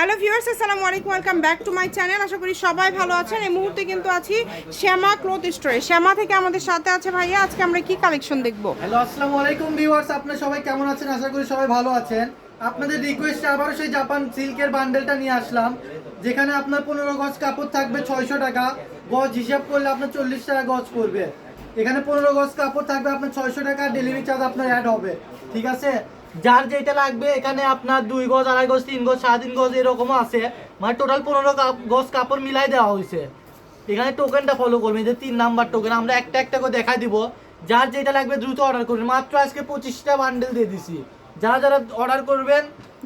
Hello viewers, আসসালামু আলাইকুম, welcome back to my channel. আশা করি সবাই ভালো আছেন। এই মুহূর্তে কিন্তু আছি শ্যামা ক্লথ স্টোরে। শ্যামা থেকে আমাদের সাথে আছে ভাইয়া। আজকে আমরা কি কালেকশন দেখব? হ্যালো, আসসালামু আলাইকুম ভিউয়ার্স। আপনারা সবাই কেমন আছেন? আশা করি সবাই ভালো আছেন। আপনাদের রিকোয়েস্টে আবারও সেই জাপান সিল্কের বান্ডেলটা নিয়ে আসলাম, যেখানে আপনার পনেরো গজ কাপড় থাকবে ছয়শো টাকা। গজ হিসাব করলে আপনার চল্লিশ টাকা গজ পড়বে। এখানে পনেরো গজ কাপড় থাকবে আপনার ছয়শো টাকা। ডেলিভারি চার্জ আপনার অ্যাড হবে। ঠিক আছে? যার যেটা লাগবে, এখানে আপনার দুই গজ, আড়াই গজ, তিন গজ, সাড়ে তিন গজ এরকমও আছে। মানে টোটাল পনেরো গজ কাপড় মিলাই দেওয়া হয়েছে। এখানে টোকেনটা ফলো করবেন যে তিন নাম্বার টোকেন আমরা একটা একটা করে দেখা দিব। যার যেটা লাগবে দ্রুত অর্ডার করবেন। মাত্র আজকে পঁচিশটা বান্ডেল দিয়ে দিছি। যারা যারা অর্ডার করবেন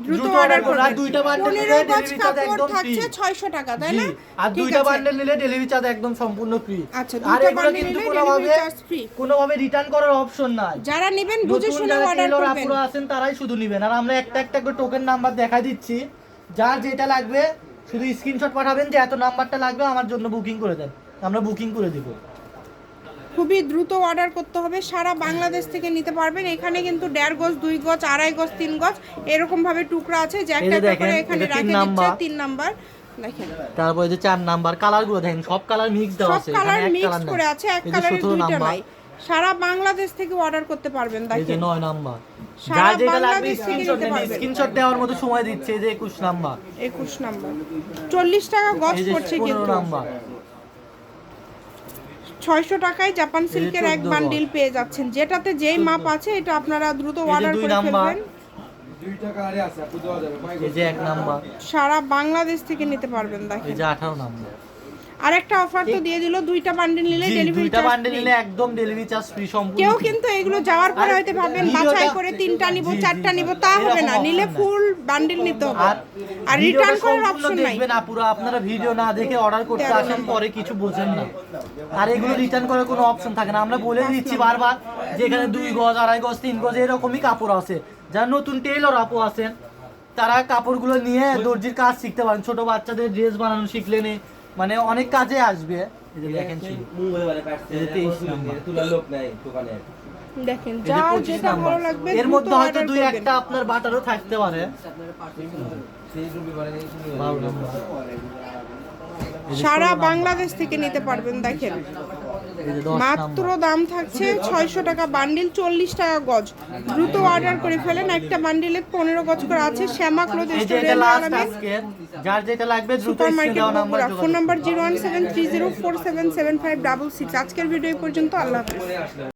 দ্রুত অর্ডার করবেন দুইটা বান্ডেল নিলে ডেলিভারি চার্জ একদম ফ্রি থাকছে ছয়শো টাকা তাই না? আর দুইটা বান্ডেল নিলে ডেলিভারি চার্জ একদম সম্পূর্ণ ফ্রি আচ্ছা, আর এগুলো কিন্তু কোনোভাবে delivery charge free। কোনোভাবে রিটার্ন করার অপশন নাই। যারা নেবেন বুঝে শুনে অর্ডার করবেন। আপুরা আছেন তারাই শুধু নেবেন। আর আমরা একটা একটা করে টোকেন নাম্বার দেখাই দিচ্ছি। যার যেটা লাগবে শুধু স্ক্রিনশট পাঠাবেন যে এত নাম্বারটা লাগবে আমার জন্য বুকিং করে দেন। আমরা বুকিং করে দিব। খুবই দ্রুত অর্ডার করতে হবে। সারা বাংলাদেশ থেকে নিতে পারবেন। এখানে কিন্তু দেড় গজ দুই গজ আড়াই গজ তিন গজ এরকম ভাবে টুকরা আছে। যে একটা করে এখানে রাখে দিচ্ছে তিন নাম্বার। দেখেন। তারপরে যে চার নাম্বার কালার দেখেন সব কালার মিক্স দেওয়া সব আছে। কালার এক মিক্স কালার করে আছে এক কালারের দুইটা নাই। সারা বাংলাদেশ থেকে অর্ডার করতে পারবেন এই যে দেখেন। নাম্বার। যেটা লাগবে বাংলাদেশ থেকে স্ক্রিনশট দেওয়ার মতো সময় দিচ্ছে যে একুশ নাম্বার। একুশ নাম্বার। চল্লিশ টাকা গজ এই পড়ছে কিন্তু। নাম্বার। ছয়শো টাকায় জাপান সিল্কের এক বান্ডিল পেয়ে যাচ্ছেন। যেটাতে যেই মাপ আছে এটা আপনারা দ্রুত অর্ডার দুই করে ফেলবেন। এই যে এক নাম্বার। সারা বাংলাদেশ থেকে নিতে পারবেন এই দেখেন। আর একটা অফার তো দিয়ে দিল দুইটা বান্ডিল নিলে ডেলিভারি দুইটা চার্জ বান্ডেল নিলে একদম ডেলিভারি চার্জ ফ্রি সম্পূর্ণ কেউ কিন্তু এগুলো যাওয়ার পরে হয়তো ভাবেন বাছাই করে তিনটা নিব চারটা। নিব তা হবে না। নিলে ফুল বান্ডিল নিতে হবে। আর রিটার্ন করার অপশন নাই। দেখবেন আপুরা আপনারা ভিডিও না দেখে অর্ডার করতে আসেন পরে কিছু বোঝেন না। আর এগুলো রিটার্ন করার কোনো অপশন থাকে না। আমরা বলে দিচ্ছি বারবার যে এখানে দুই গজ আড়াই গজ তিন গজ এরকমই কাপড় আছে। যারা নতুন টেইলর আপু আছেন তারা কাপড়গুলো নিয়ে দর্জির কাজ শিখতে পারেন। ছোট বাচ্চাদের ড্রেস বানানো শিখলে নে। মানে অনেক কাজে আসবে। দেখেন। এই যে 23 নাম্বার। দেখেন যে যার 25 যেটা ভালো লাগবে এর মধ্যে হয়তো দুই একটা আপনার বাটারও থাকতে পারে। সারা বাংলাদেশ থেকে নিতে পারবেন দেখেন। এই যে 10 মাত্র দাম থাকছে ছয়শো টাকা বান্ডিল চল্লিশ টাকা গজ। দ্রুত অর্ডার করে ফেলেন একটা বান্ডিলে পনেরো গজ করে আছে Shyama cloth super market Bogura phone number zero one seven three zero four seven seven five double six আজকের ভিডিও পর্যন্ত আল্লাহ হাফেজ।